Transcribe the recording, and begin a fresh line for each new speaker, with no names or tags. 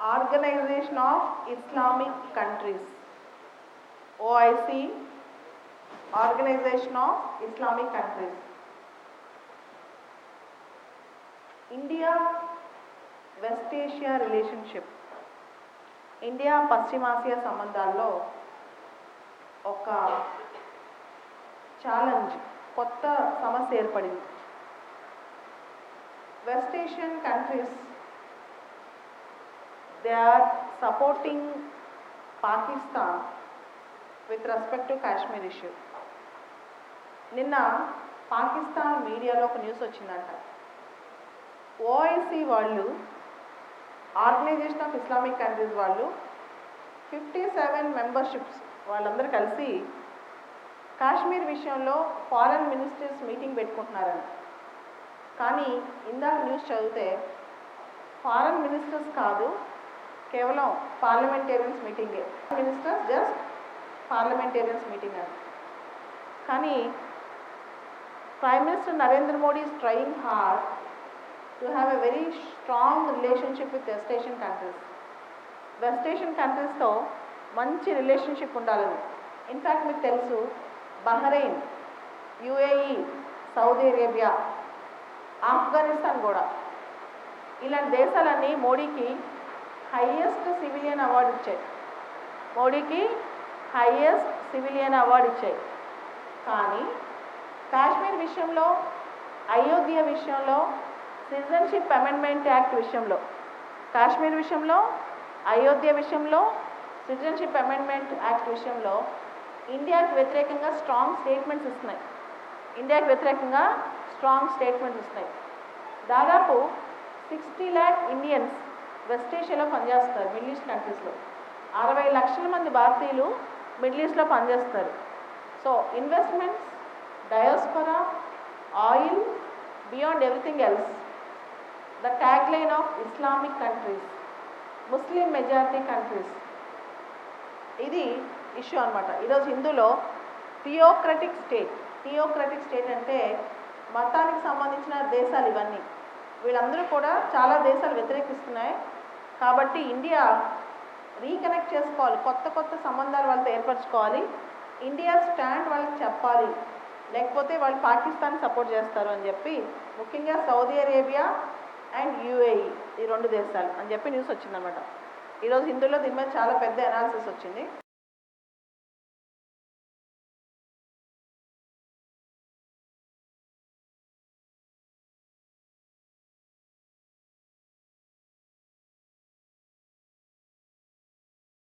Organisation of Islamic countries OIC organisation of Islamic countries India west Asia relationship India పశ్చిమాసియా సంబంధాల్లో ఒక challenge కొత్త సమస్య ఏర్పడింది. West Asian countries they are supporting Pakistan with respect to Kashmir issue నిన్న పాకిస్తాన్ మీడియాలో ఒక న్యూస్ వచ్చిందంట ఓఐసీ వాళ్ళు ఆర్గనైజేషన్ ఆఫ్ ఇస్లామిక్ కంట్రీస్ వాళ్ళు ఫిఫ్టీ సెవెన్ మెంబర్షిప్స్ వాళ్ళందరూ కలిసి కాశ్మీర్ విషయంలో ఫారెన్ మినిస్టర్స్ మీటింగ్ పెట్టుకుంటున్నారని కానీ ఇందాక న్యూస్ చదివితే ఫారెన్ మినిస్టర్స్ కాదు కేవలం పార్లమెంటేరియన్స్ మీటింగే. మినిస్టర్స్ జస్ట్ పార్లమెంటేరియన్స్ మీటింగ్ అని కానీ prime minister Narendra Modi is trying hard to have a very strong relationship with west Asian countries west Asian కంట్రీస్తో మంచి రిలేషన్షిప్ ఉండాలని. ఇన్ఫ్యాక్ట్ మీకు తెలుసు Bahrain UAE Saudi Arabia Afghanistan కూడా. ఇలాంటి దేశాలన్నీ మోడీకి హయ్యెస్ట్ సివిలియన్ అవార్డు ఇచ్చాయి. మోడీకి హయ్యెస్ట్ సివిలియన్ అవార్డు ఇచ్చాయి. కానీ కాశ్మీర్ విషయంలో అయోధ్య విషయంలో సిటిజన్షిప్ అమెండ్మెంట్ యాక్ట్ విషయంలో కాశ్మీర్ విషయంలో అయోధ్య విషయంలో సిటిజన్షిప్ అమెండ్మెంట్ యాక్ట్ విషయంలో ఇండియాకి వ్యతిరేకంగా స్ట్రాంగ్ స్టేట్మెంట్స్ ఇస్తున్నాయి. ఇండియాకి వ్యతిరేకంగా స్ట్రాంగ్ స్టేట్మెంట్స్ ఇస్తున్నాయి. దాదాపు సిక్స్టీ ల్యాక్ ఇండియన్స్ వెస్ట్ ఏషియాలో పనిచేస్తారు మిడిల్ ఈస్ట్ కంట్రీస్లో అరవై లక్షల మంది భారతీయులు మిడిల్ ఈస్ట్లో పనిచేస్తారు. So investments diaspora oil beyond everything else the tag line of Islamic countries Muslim majority countries ఇది ఇష్యూ అనమాట ఈరోజు హిందూలో థియోక్రటిక్ స్టేట్ థియోక్రటిక్ స్టేట్ అంటే మతానికి సంబంధించిన దేశాలు ఇవన్నీ. వీళ్ళందరూ కూడా చాలా దేశాలు వ్యతిరేకిస్తున్నాయి. కాబట్టి ఇండియా రీకనెక్ట్ చేసుకోవాలి. కొత్త కొత్త సంబంధాలు వాళ్ళతో ఏర్పరచుకోవాలి. ఇండియా స్టాండ్ వాళ్ళకి చెప్పాలి. లేకపోతే వాళ్ళు పాకిస్తాన్ సపోర్ట్ చేస్తారు అని చెప్పి ముఖ్యంగా సౌదీ అరేబియా అండ్ యూఏఈ ఈ రెండు దేశాలు అని చెప్పి న్యూస్ వచ్చిందనమాట ఈరోజు హిందూలో దీని మీద చాలా పెద్ద అనాలిసిస్ వచ్చింది.